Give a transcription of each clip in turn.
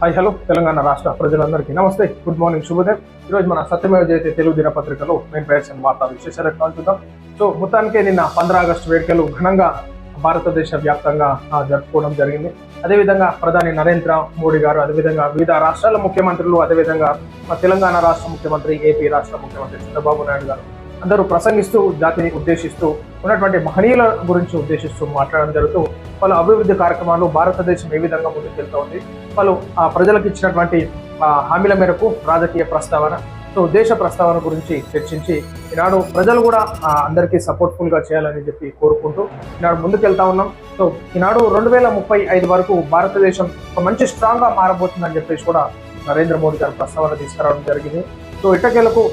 Hi hello Telangana రాష్ట్ర ప్రజలందరికీ నమస్తే. గుడ్ మార్నింగ్ శుభోదయం. ఈరోజు మన సత్యమేవ జయతే తెలుగు దినపత్రికలో మేము పేర్చిన వార్తా విశేషాలు ఎట్లా చూద్దాం సో మొత్తానికి నిన్న పంద్రా ఆగస్టు వేడుకలు ఘనంగా భారతదేశ వ్యాప్తంగా జరుపుకోవడం జరిగింది. అదేవిధంగా ప్రధాని నరేంద్ర మోడీ గారు అదేవిధంగా వివిధ రాష్ట్రాల ముఖ్యమంత్రులు అదేవిధంగా మన తెలంగాణ రాష్ట్ర ముఖ్యమంత్రి ఏపీ రాష్ట్ర ముఖ్యమంత్రి చంద్రబాబు నాయుడు గారు అందరూ ప్రసంగిస్తూ జాతిని ఉద్దేశిస్తూ ఉన్నటువంటి మహనీయుల గురించి ఉద్దేశిస్తూ మాట్లాడడం జరుగుతూ పలు అభివృద్ధి కార్యక్రమాలు భారతదేశం ఏ విధంగా ముందుకెళ్తా ఉంది పలు ఆ, ప్రజలకు ఇచ్చినటువంటి హామీల మేరకు రాజకీయ ప్రస్తావన సో దేశ ప్రస్తావన గురించి చర్చించి ఈనాడు ప్రజలు కూడా అందరికీ సపోర్ట్ఫుల్గా చేయాలని చెప్పి కోరుకుంటూ ఈనాడు ముందుకెళ్తా ఉన్నాం. సో ఈనాడు రెండు వేల ముప్పై ఐదు వరకు భారతదేశం ఒక మంచి స్ట్రాంగ్గా మారబోతుందని చెప్పేసి కూడా నరేంద్ర మోడీ గారు ప్రస్తావన తీసుకురావడం జరిగింది. సో ఇటకేలకు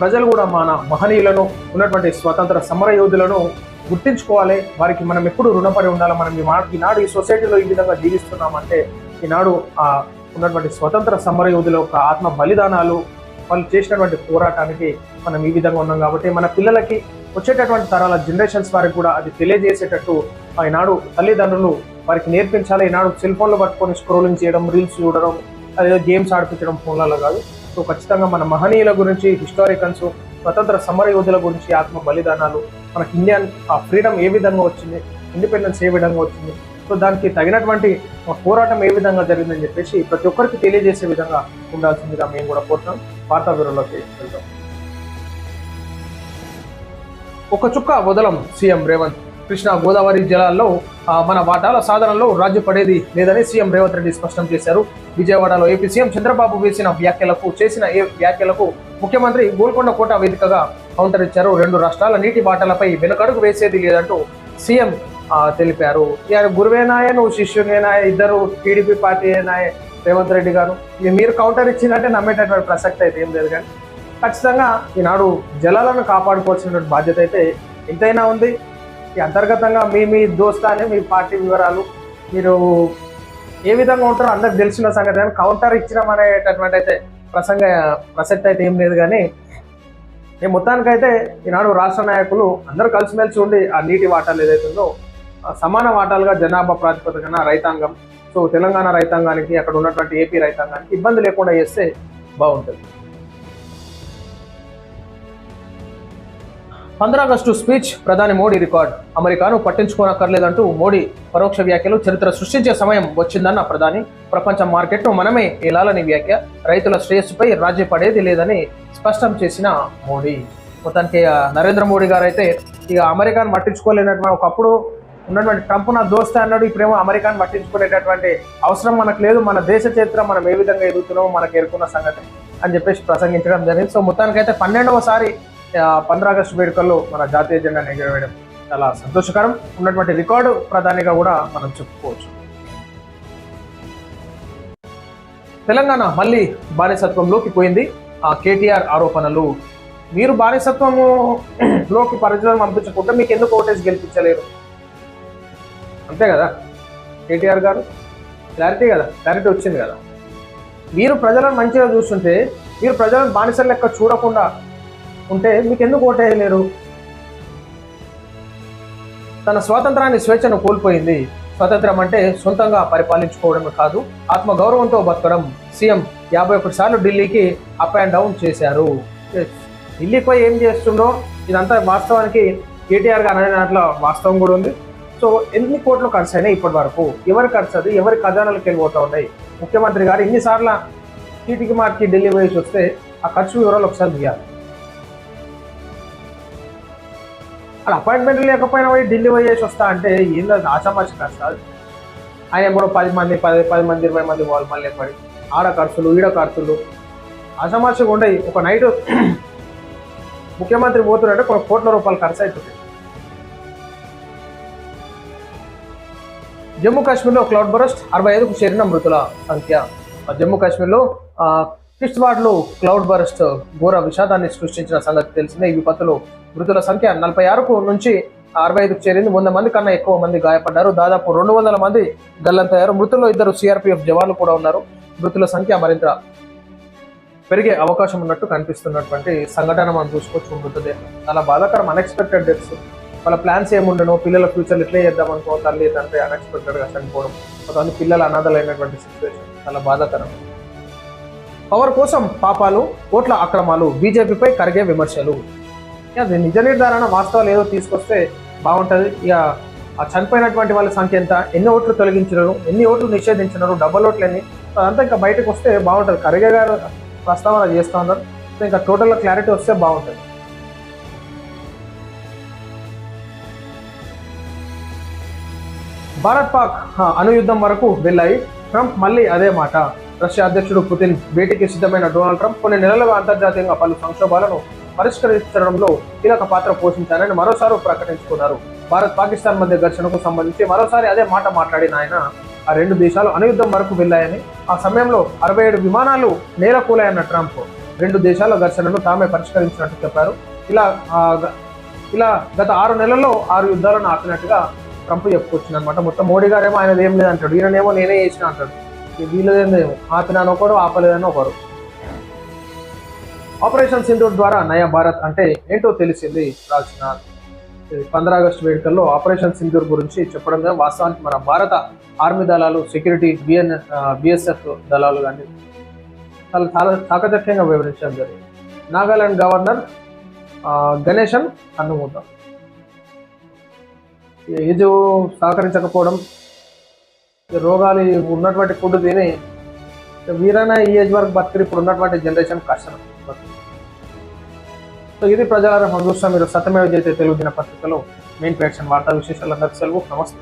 ప్రజలు కూడా మన మహనీయులను ఉన్నటువంటి స్వతంత్ర సమర యోధులను గుర్తించుకోవాలి. వారికి మనం ఎప్పుడు రుణపడి ఉండాలి. మనం ఈ మా- ఈనాడు ఈ సొసైటీలో ఈ విధంగా జీవిస్తున్నామంటే ఈనాడు ఆ ఉన్నటువంటి స్వతంత్ర సమర యోధుల యొక్క ఆత్మ బలిదానాలు వాళ్ళు చేసినటువంటి పోరాటానికి మనం ఈ విధంగా ఉన్నాం కాబట్టి మన పిల్లలకి వచ్చేటటువంటి తరాల జనరేషన్స్ వారికి కూడా అది తెలియజేసేటట్టు ఆ ఈనాడు తల్లిదండ్రులు వారికి నేర్పించాలి. ఈనాడు సెల్ ఫోన్లు పట్టుకొని స్క్రోలింగ్ చేయడం రీల్స్ చూడడం అదే గేమ్స్ ఆడిపించడం ఫోన్లలో కాదు. సో ఖచ్చితంగా మన మహనీయుల గురించి హిస్టారికన్స్ స్వతంత్ర సమర యోధుల గురించి ఆత్మ బలిదానాలు మనకి ఇండియన్ ఆ ఫ్రీడమ్ ఏ విధంగా వచ్చింది ఇండిపెండెన్స్ ఏ విధంగా వచ్చింది సో దానికి తగినటువంటి పోరాటం ఏ విధంగా జరిగిందని చెప్పేసి ప్రతి ఒక్కరికి తెలియజేసే విధంగా ఉండాల్సిందిగా మేము కూడా కోరుతాం వార్తా బ్యూరోలోకి వెళ్తాం ఒక చుక్క వదలం సీఎం రేవంత్. కృష్ణా గోదావరి జలాల్లో మన వాటాల సాధనలో రాజు పడేది లేదని సీఎం రేవంత్ రెడ్డి స్పష్టం చేశారు. విజయవాడలో ఏపీ సీఎం చంద్రబాబు వేసిన వ్యాఖ్యలకు చేసిన ఏ వ్యాఖ్యలకు ముఖ్యమంత్రి గోల్కొండ కోట వేదికగా కౌంటర్ ఇచ్చారు. రెండు రాష్ట్రాల నీటి వాటాలపై వెనుకడుగు వేసేది లేదంటూ సీఎం తెలిపారు. గురువేనాయ నువ్వు శిష్యునేనాయ ఇద్దరు టీడీపీ పార్టీ నాయ రేవంత్ రెడ్డి గారు. మీరు కౌంటర్ ఇచ్చిందంటే నమ్మేటటువంటి ప్రసక్తి అయితే ఏం లేదు కానీ ఖచ్చితంగా ఈనాడు జలాలను కాపాడుకోవాల్సినటువంటి బాధ్యత అయితే ఎంతైనా ఉంది. అంతర్గతంగా మీ మీ దోస్తానే మీ పార్టీ వివరాలు మీరు ఏ విధంగా ఉంటారో అందరికి తెలిసిన సంగతి. కానీ కౌంటర్ ఇచ్చినాం అనేటటువంటి అయితే ప్రసంగ ప్రసక్తి అయితే ఏం లేదు కానీ ఈ మొత్తానికైతే ఈనాడు రాష్ట్ర నాయకులు అందరూ కలిసిమెలిసి ఉండి ఆ నీటి వాటాలు ఏదైతుందో ఉందో సమాన వాటాలుగా జనాభా ప్రాతిపదికన రైతాంగం సో తెలంగాణ రైతాంగానికి అక్కడ ఉన్నటువంటి ఏపీ రైతాంగానికి ఇబ్బంది లేకుండా చేస్తే బాగుంటుంది. పంద్రా ఆగస్టు స్పీచ్ ప్రధాని మోడీ రికార్డ్. అమెరికాను పట్టించుకోనక్కర్లేదంటూ మోడీ పరోక్ష వ్యాఖ్యలు చరిత్ర సృష్టించే సమయం వచ్చిందన్న ప్రధాని. ప్రపంచ మార్కెట్ను మనమే ఏలాలని వ్యాఖ్య. రైతుల శ్రేయస్సుపై రాజీ పడేది లేదని స్పష్టం చేసిన మోడీ. మొత్తానికి నరేంద్ర మోడీ గారు అయితే ఇక అమెరికాను పట్టించుకోలేనటువంటి ఒకప్పుడు ఉన్నటువంటి ట్రంప్ నా దోస్తే అన్నాడు. ఇప్పుడేమో అమెరికాను పట్టించుకునేటటువంటి అవసరం మనకు లేదు. మన దేశ చరిత్ర మనం ఏ విధంగా ఎదుగుతున్నామో మనకు ఎరుకున్న సంగతి అని చెప్పేసి ప్రసంగించడం జరిగింది. సో మొత్తానికైతే పన్నెండవసారి ఆగస్టు వేడుకల్లో మన జాతీయ జెండాను ఎగరవేయడం చాలా సంతోషకరం. ఉన్నటువంటి రికార్డు ప్రధానిగా కూడా మనం చెప్పుకోవచ్చు. తెలంగాణ మళ్ళీ బానిసత్వంలోకి పోయింది. ఆ కేటీఆర్ ఆరోపణలు మీరు బానిసత్వంలోకి పరిచయం పంపించకుండా మీకు ఎందుకు ఓటేసి గెలిపించలేరు? అంతే కదా? కేటీఆర్ గారు? క్లారిటీ కదా? క్లారిటీ వచ్చింది కదా? మీరు ప్రజలను మంచిగా చూస్తుంటే మీరు ప్రజలను బానిసలు లెక్క చూడకుండా ఉంటే మీకు ఎందుకు ఓటేయలేరు? తన స్వాతంత్రాన్ని స్వేచ్ఛను కోల్పోయింది. స్వాతంత్రం అంటే సొంతంగా పరిపాలించుకోవడమే కాదు ఆత్మగౌరవంతో బతకడం. సీఎం యాభై ఒకటి సార్లు ఢిల్లీకి అప్ అండ్ డౌన్ చేశారు. ఢిల్లీకి పోయి ఏం చేస్తుండో ఇదంతా వాస్తవానికి కేటీఆర్ గారు అనే దాంట్లో వాస్తవం కూడా ఉంది. సో ఎన్ని కోట్లు ఖర్చు అయినాయి ఇప్పటి వరకు? ఎవరి ఖర్చు అది? ఎవరి ఖజానాలకు వెళ్ళిపోతూ ఉన్నాయి? ముఖ్యమంత్రి గారు ఇన్నిసార్లు చీటికి మార్చి ఢిల్లీ పోయేసి వస్తే ఆ ఖర్చు వివరాలు ఒకసారి తీయాలి. అలా అపాయింట్మెంట్ లేకపోయినా పోయి ఢిల్లీ పోయేసి వస్తా అంటే ఏందో ఆశామాషి ఖర్చు కాదు ఆయన కూడా పది మంది పది పది మంది ఇరవై మంది వాళ్ళు మళ్ళీ పడి ఆడ ఖర్చులు ఈడ ఖర్చులు. ఆశామాషిగా ఉండయి ఒక నైట్ ముఖ్యమంత్రి పోతున్నట్టే ఒక కోట్ల రూపాయలు ఖర్చు అవుతుంది జమ్మూ కాశ్మీర్లో క్లౌడ్ బరస్ట్ అరవై ఐదుకు చేరిన మృతుల సంఖ్య. జమ్మూ కాశ్మీర్లో ఆ, కిష్త్వాడ్లో క్లౌడ్ బరస్ట్ ఘోర విషాదాన్ని సృష్టించిన సంగతి తెలిసిందే. ఈ విపత్తులు మృతుల సంఖ్య నలభై ఆరుకు నుంచి అరవై ఐదుకు చేరింది. వంద మంది కన్నా ఎక్కువ మంది గాయపడ్డారు. దాదాపు రెండు వందల మంది గల్లంతయ్యారు. మృతుల్లో ఇద్దరు సిఆర్పిఎఫ్ జవాన్లు కూడా ఉన్నారు. మృతుల సంఖ్య మరింత పెరిగే అవకాశం ఉన్నట్టు కనిపిస్తున్నటువంటి సంఘటన మనం చూసుకోవచ్చు. మృతదేహం చాలా బాధాకరం అన్ఎక్స్పెక్టెడ్ డెత్స్ వాళ్ళ ప్లాన్స్ ఏముండను పిల్లల ఫ్యూచర్ ఇట్లే చేద్దాం అనుకో తల్లి తండ్రి అన్ఎక్స్పెక్టెడ్గా చనిపోవడం. కొంతమంది పిల్లలు అనాథలైనటువంటి సిచ్యువేషన్ చాలా బాధాకరం. పవర్ కోసం పాపాలు ఓట్ల అక్రమాలు బీజేపీపై కరిగే విమర్శలు. అది నిజ నిర్ధారణ వాస్తవాలు ఏదో తీసుకొస్తే బాగుంటుంది. ఇక ఆ చనిపోయినటువంటి వాళ్ళ సంఖ్య ఎంత ఎన్ని ఓట్లు తొలగించినారు ఎన్ని ఓట్లు నిషేధించినారు డబల్ ఓట్లు ఎన్ని అదంతా ఇంకా బయటకు వస్తే బాగుంటుంది. ఖర్గే గారు ప్రస్తావన చేస్తూ ఉన్నారు. సో ఇంకా టోటల్గా క్లారిటీ వస్తే బాగుంటుంది. భారత్ పాక్ అణు యుద్ధం వరకు వెళ్ళాయి. ట్రంప్ మళ్ళీ అదే మాట. రష్యా అధ్యక్షుడు పుతిన్ భేటీకి సిద్ధమైన డొనాల్డ్ ట్రంప్ కొన్ని నెలలుగా అంతర్జాతీయంగా పలు సంక్షోభాలను పరిష్కరించడంలో కీలక పాత్ర పోషించారని మరోసారి ప్రకటించుకున్నారు. భారత్ పాకిస్తాన్ మధ్య ఘర్షణకు సంబంధించి మరోసారి అదే మాట మాట్లాడిన ఆయన ఆ రెండు దేశాలు అనుయుద్ధం వరకు వెళ్ళాయని ఆ సమయంలో అరవై ఏడు విమానాలు నేలకూలాయన్న ట్రంప్ రెండు దేశాల ఘర్షణను తామే పరిష్కరించినట్టు చెప్పారు. ఇలా ఇలా గత ఆరు నెలల్లో ఆరు యుద్ధాలను ఆపినట్టుగా ట్రంప్ చెప్పుకొచ్చింది అనమాట మొత్తం మోడీ గారేమో ఆయనది ఏం లేదంటాడు ఈయననేమో నేనే చేసిన అంటాడు. వీళ్ళదేమో ఆపినాను ఒకడు ఆపలేదని ఒకరు. ఆపరేషన్ సింధూర్ ద్వారా నయా భారత్ అంటే ఏంటో తెలిసింది రాజ్నాథ్ పంద్రా పంద్ర ఆగస్టు వేడుకల్లో ఆపరేషన్ సింధూర్ గురించి చెప్పడం వాస్తవానికి మన భారత ఆర్మీ దళాలు సెక్యూరిటీ బిఎన్ బిఎస్ఎఫ్ దళాలు కానీ చాలా చాలా చాకచక్యంగా వివరించడం జరిగింది. నాగాలాండ్ గవర్నర్ గణేశన్ కన్నుమూత ఏజ్ సహకరించకపోవడం రోగాలు ఉన్నటువంటి ఫుడ్ తిని వీరైనా ఈ ఏజ్ వరకు బతికి ఇప్పుడు ఉన్నటువంటి జనరేషన్ కష్టం సో ఇది ప్రజల మనం చూస్తాం మీరు సత్యమేవ జయతే తెలుగు దినపత్రికలో మెయిన్ ప్రేక్షణ వార్తా విశేషాలు అందరికీ సెలవు. నమస్తే.